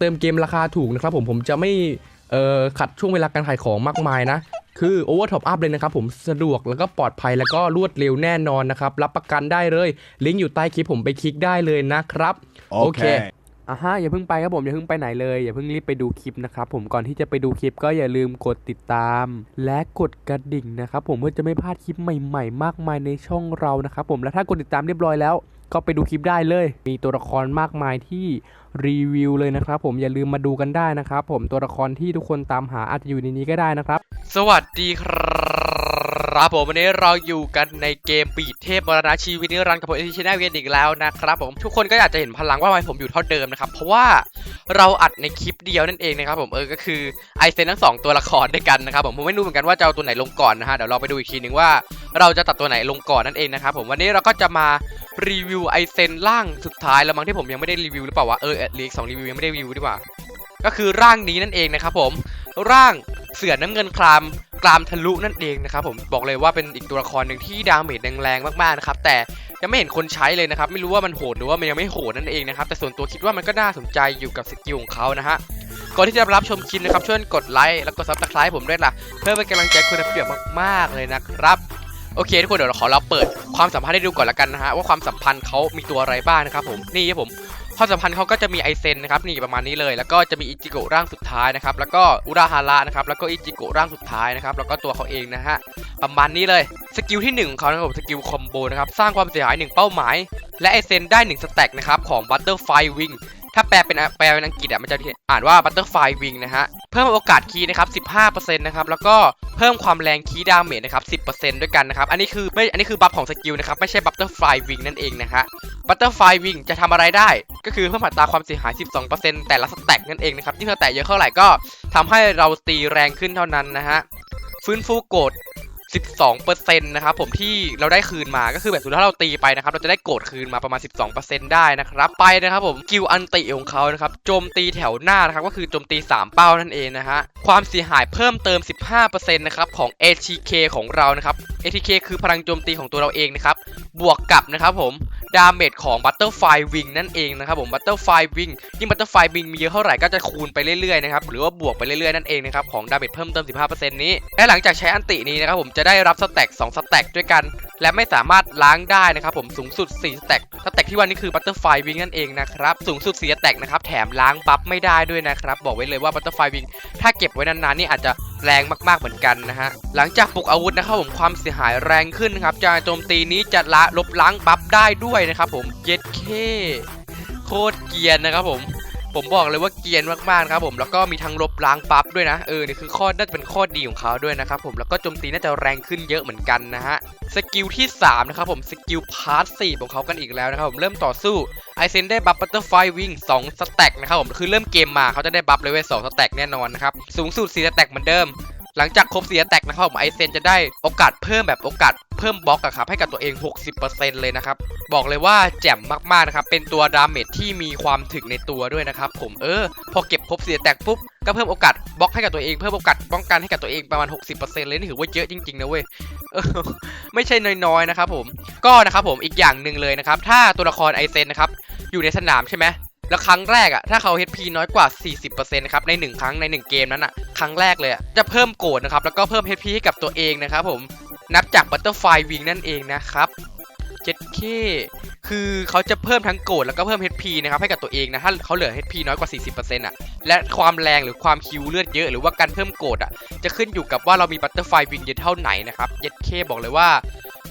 เติมเกมราคาถูกนะครับผมผมจะไม่เอ่อขัดช่วงเวลาการขายของมากมายนะคือ Over Top Up เลยนะครับผมสะดวกแล้วก็ปลอดภัยแล้วก็รวดเร็วแน่นอนนะครับ รับประกันได้เลย ลิงก์อยู่ใต้คลิปผมไปคลิกได้เลยนะครับ โอเคอะฮะอย่าเพิ่งไปครับผมอย่าเพิ่งไปไหนเลยอย่าเพิ่งรีบไปดูคลิปนะครับผมก่อนที่จะไปดูคลิปก็อย่าลืมกดติดตาม และกดกระดิ่งนะครับผมเพื่อจะไม่พลาดคลิปใหม่ ๆ มากมายในช่องเรานะครับผมและถ้ากดติดตามเรียบร้อยแล้ว ก็ไปดูคลิปได้เลย มีตัวละครมากมายที่ รีวิวเลยนะครับผมอย่าลืมมาดูกันได้นะครับผมตัวละครที่ทุกคนตามหาอาจจะอยู่ในนี้ก็ได้นะครับ สวัสดีครับ ครับผมวันนี้เราอยู่กันในเกมปีดเทพมรณะชีวิตนิรันดร์กับผมเอทีชแนลเวียนอีกแล้วนะครับผมทุกคนก็อาจจะเห็นพลังว่าทำไมผมอยู่เท่าเดิมนะครับ เพราะว่าเราอัดในคลิปเดียวนั่นเองนะครับผมเออก็คือไอเซนทั้งสองตัวละครด้วยกันนะครับผมผมไม่รู้เหมือนกันว่าจะเอาตัวไหนลงก่อนนะฮะเดี๋ยวเราไปดูอีกทีหนึ่งว่าเราจะตัดตัวไหนลงก่อนนั่นเองนะครับผมวันนี้เราก็จะมารีวิวไอเซนร่างสุดท้ายแล้วมั้งที่ผมยังไม่ได้รีวิวหรือเปล่าวะเออหรืออีกสองรีวิวยังไม่ได้รีวิวดีกว่าก็คือร่างนี้นั่นเองนะครับผมร่างเสือน้ำเงินคลาม กรามทะลุนั่นเองนะครับผมบอกเลยว่าเป็นอีกตัวละครหนึ่งที่ดาเมจแรงๆมากๆนะครับแต่ยังไม่เห็นคนใช้เลยนะครับไม่รู้ว่ามันโหดหรือว่ามันยังไม่โหดนั่นเองนะครับแต่ส่วนตัวคิดว่ามันก็น่าสนใจอยู่กับสกิลของเขานะฮะก่อนที่จะรับชมคลิปนะครับช่วยกดไลค์แล้วก็ซับสไครต์ผมด้วยล่ะเพื่อเป็นกำลังใจคุณเพื่อนมากๆเลยนะครับโอเคทุกคนเดี๋ยวเราขอเราเปิดความสัมพันธ์ให้ดูก่อนละกันนะฮะว่าความสัมพันธ์เขามีตัวอะไรบ้างนะครับผมนี่ครับผม ความสัมพันธ์เขาก็จะมีไอเซนนะครับนี่ประมาณนี้เลย แล้วก็จะมีอิจิโกะร่างสุดท้ายนะครับแล้วก็อุราฮาระนะครับแล้วก็อิจิโกะร่างสุดท้ายนะครับแล้วก็ตัวเขาเองนะฮะประมาณนี้เลยสกิลที่หนึ่งของเขานะครับสกิลคอมโบนะครับสร้างความเสียหายหนึ่งเป้าหมาย และไอเซนได้หนึ่งสแต็กนะครับของบัตเตอร์ไฟวิงถ้าแปลเป็นแปลเป็นอังกฤษอะมันจะอ่านว่าบัตเตอร์ไฟวิงนะฮะเพิ่มโอกาสคีย์นะครับ15%นะครับแล้วก็ เพิ่มความแรงคีย์ดาเมจนะครับ 10%ด้วยกันนะครับ อันนี้คือไม่ อันนี้คือบัฟของสกิลนะครับ ไม่ใช่บัตเตอร์ไฟวิงนั่นเองนะฮะ บัตเตอร์ไฟวิงจะทำอะไรได้ ก็คือเพิ่มอัตราความเสียหาย 12%แต่ละสแต็กนั่นเองนะครับ ยิ่งสแต็กเยอะเท่าไหร่ก็ทำให้เราตีแรงขึ้นเท่านั้นนะฮะ ฟื้นฟูโกด 12%นะครับผมที่เราได้คืนมาก็คือแบบสุดท้าเราตีไปนะครับเราจะได้โกดคืนมาประมาณ 12%ได้นะครับไปนะครับผมกิลอันติของเขานะครับโจมตีแถวหน้านะครับก็คือโจมตี 3 เป้านั่นเองนะฮะความเสียหายเพิ่มเติม 15%นะครับของ ATK ของเรานะครับ ATK คือพลังโจมตีของตัวเราเองนะครับ บวกกับนะครับผม ดาเมจของ Butterfly Wing นั่นเองนะครับผม Butterfly Wing ยิ่ง Butterfly Wing มีเยอะเท่าไหร่ก็จะคูณไปเรื่อยๆนะครับ หรือว่าบวกไปเรื่อยๆนั่นเองนะครับ ของดาเมจเพิ่มเติม 15%นี้ และหลังจากใช้อันตินี้นะครับผมจะได้รับสแต็ก 2 สแต็กด้วยกัน และไม่สามารถล้างได้นะครับผม สูงสุด 4 สแต็ก สแต็กที่ว่านี่คือ Butterfly Wing นั่นเองนะครับ สูงสุด 4 สแต็กนะครับ แถมล้างบัฟไม่ได้ด้วยนะครับ บอกไว้เลยว่า Butterfly Wing ถ้าเก็บไว้นานๆนี่อาจจะ แรงมากๆเหมือนกันนะฮะ หลังจากปลุกอาวุธนะครับผมความเสียหายแรงขึ้นนะครับจากโจมตีนี้จะละลบล้างบัฟได้ด้วยนะครับผมเย็ดเคโคตรเกียนนะครับผม ผมบอกเลยว่าเกียนมากๆครับผมแล้วก็มีทั้งลบล้างปั๊บด้วยนะเออนี่คือข้อน่าจะเป็นข้อดีของเขาด้วยนะครับผมแล้วก็โจมตีน่าจะแรงขึ้นเยอะเหมือนกันนะฮะสกิลที่3นะครับผมสกิลพาร์ท4ของเขากันอีกแล้วนะครับผมเริ่มต่อสู้ไอเซนได้บัฟบัตเตอร์ไฟวิ่งสองสแต็กนะครับผมคือเริ่มเกมมาเขาจะได้บัฟเลยเว้ย2สแต็กแน่นอนนะครับสูงสุด4สแต็กเหมือนเดิม หลังจากครบ4สแตกนะครับผมไอเซนจะได้โอกาสเพิ่มแบบโอกาสเพิ่มบล็อกอะครับให้กับตัวเอง 60%เลยนะครับ บอกเลยว่าแจ่มมากๆนะครับ เป็นตัวดาเมจที่มีความถึกในตัวด้วยนะครับผมเออ พอเก็บครบเสียแตกปุ๊บ ก็เพิ่มโอกาสบล็อกให้กับตัวเอง เพิ่มโอกาสป้องกันให้กับตัวเองประมาณ 60%เลยนี่ถือว่าเยอะจริงๆนะเว้ยไม่ใช่น้อยๆนะครับผมก็นะครับผมอีกอย่างหนึ่งเลยนะครับถ้าตัวละครไอเซนนะครับอยู่ในสนามใช่ไหม แล้วครั้งแรกอะถ้าเขา HP น้อยกว่า 40%นะครับใน 1 ครั้งใน 1 เกมนั้นอะครั้งแรกเลยอะจะเพิ่มโกดนะครับแล้วก็เพิ่ม HP ให้กับตัวเองนะครับผมนับจาก Butterfly Wing นั่นเองนะครับ 7K คือเขาจะเพิ่มทั้งโกดแล้วก็เพิ่ม HP นะครับให้กับตัวเองนะถ้าเขาเหลือ HP น้อยกว่า 40%อะและความแรงหรือความคิวเลือดเยอะ หรือว่าการเพิ่มโกดอะจะขึ้นอยู่กับว่าเรามี Butterfly Wing เยอะเท่าไหนนะครับ 7K บอกเลยว่า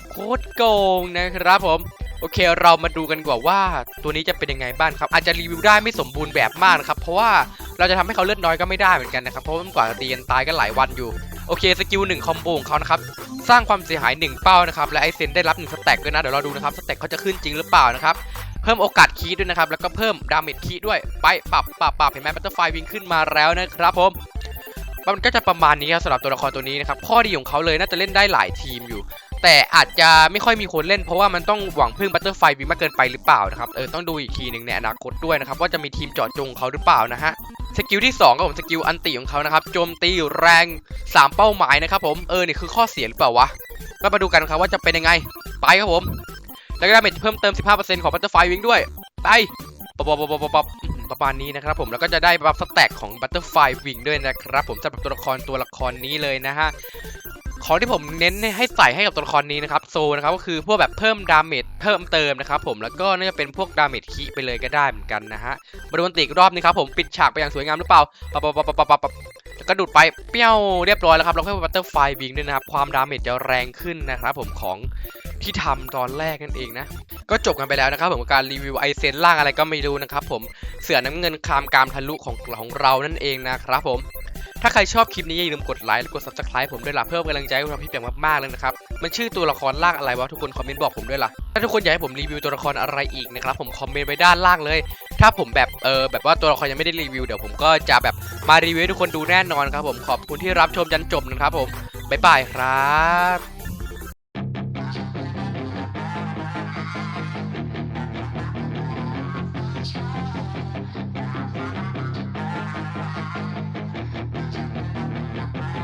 โคตรโกงนะครับผม อเคเรามาดูกันกว่าว่าตัวนี้จะเป็นยังไงบ้างครับ อาจจะรีวิวได้ไม่สมบูรณ์แบบมากนะครับ เพราะว่าเราจะทำให้เขาเลือดน้อยก็ไม่ได้เหมือนกันนะครับ เพราะมันกว่าจะตีกันตายกันหลายวันอยู่ โอเคสกิลหนึ่งคอมโบของเขานะครับ สร้างความเสียหาย 1 เป้านะครับ และไอเซนได้รับ1สแต็กด้วยนะ เดี๋ยวเราดูนะครับ สแต็กเขาจะขึ้นจริงหรือเปล่านะครับ เพิ่มโอกาสคีด้วยนะครับ แล้วก็เพิ่มดาเมจคีด้วย ไปปรับปรับปรับเห็นไหมบัตเตอร์ไฟวิ่งขึ้นมาแล้วนะครับผมมันก็จะประมาณนี้ครับสำหรับตัวละครตัวนี้นะครับ ข้อดีของเขาเลยน่าจะเล่นได้หลายทีมอยู่ แต่อาจจะไม่ค่อยมีคนเล่นเพราะว่ามันต้องหวังพึ่งบัตเตอร์ไฟวิงมากเกินไปหรือเปล่านะครับเออต้องดูอีกทีหนึ่งในอนาคตด้วยนะครับว่าจะมีทีมเจาะจงเขาหรือเปล่านะฮะสกิลที่2ครับผมสกิลอันติของเขานะครับโจมตีแรง 3 เป้าหมายนะครับผมเออนี่คือข้อเสียหรือเปล่าวะก็มาดูกันครับว่าจะเป็นยังไงไปครับผม แล้วก็ดาเมจเพิ่มเติม 15%ของบัตเตอร์ไฟวิงด้วยไปปบปบปบปบอื้อหืประมาณนี้นะครับผมแล้วก็จะได้บัฟสแต็กของ Butterfly Wing ด้วยนะครับผมสำหรับตัวละครตัวละครนี้เลยนะฮะ ของที่ผมเน้นให้ใส่ให้กับตัวละครนี้นะครับโซนะครับก็คือพวกแบบเพิ่มดาเมจเพิ่มเติมนะครับผมแล้วก็น่าจะเป็นพวกดาเมจคีไปเลยก็ได้เหมือนกันนะฮะมาดูอันติอีกรอบนึงครับผมปิดฉากไปอย่างสวยงามหรือเปล่าปั๊บปั๊บปั๊บปั๊บปั๊บปั๊บแล้วก็ดูดไปเปี้ยวเรียบร้อยแล้วครับแล้วก็บัตเตอร์ไฟวิงด้วยนะครับความดาเมจจะแรงขึ้นนะครับผมของที่ทำตอนแรกนั่นเองนะ ก็จบกันไปแล้วนะครับผมการรีวิวไอเซนล่างอะไรก็ไม่รู้นะครับผมเสือน้ำเงินคามกามทะลุของของเรานั่นเองนะครับผม ถ้าใครชอบคลิปนี้อย่าลืมกดไลค์และกด subscribe ผมด้วยล่ะเพื่อเป็นกำลังใจให้ผมทำคลิปอย่างมากๆเลยนะครับ มันชื่อตัวละครล่างอะไรวะทุกคนคอมเมนต์บอกผมด้วยล่ะ ถ้าทุกคนอยากให้ผมรีวิวตัวละครอะไรอีกนะครับผมคอมเมนต์ไว้ด้านล่างเลย ถ้าผมแบบเออแบบว่าตัวละครยังไม่ได้รีวิวเดี๋ยวผมก็จะแบบมารีวิวให้ทุกคนดูแน่นอนครับผมขอบคุณที่รับชมจนจบนะครับผมบ๊ายบายครับ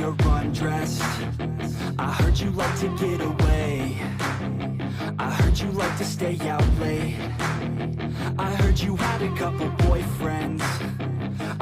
you're undressed. I heard you like to get away. I heard you like to stay out late. I heard you had a couple boyfriends.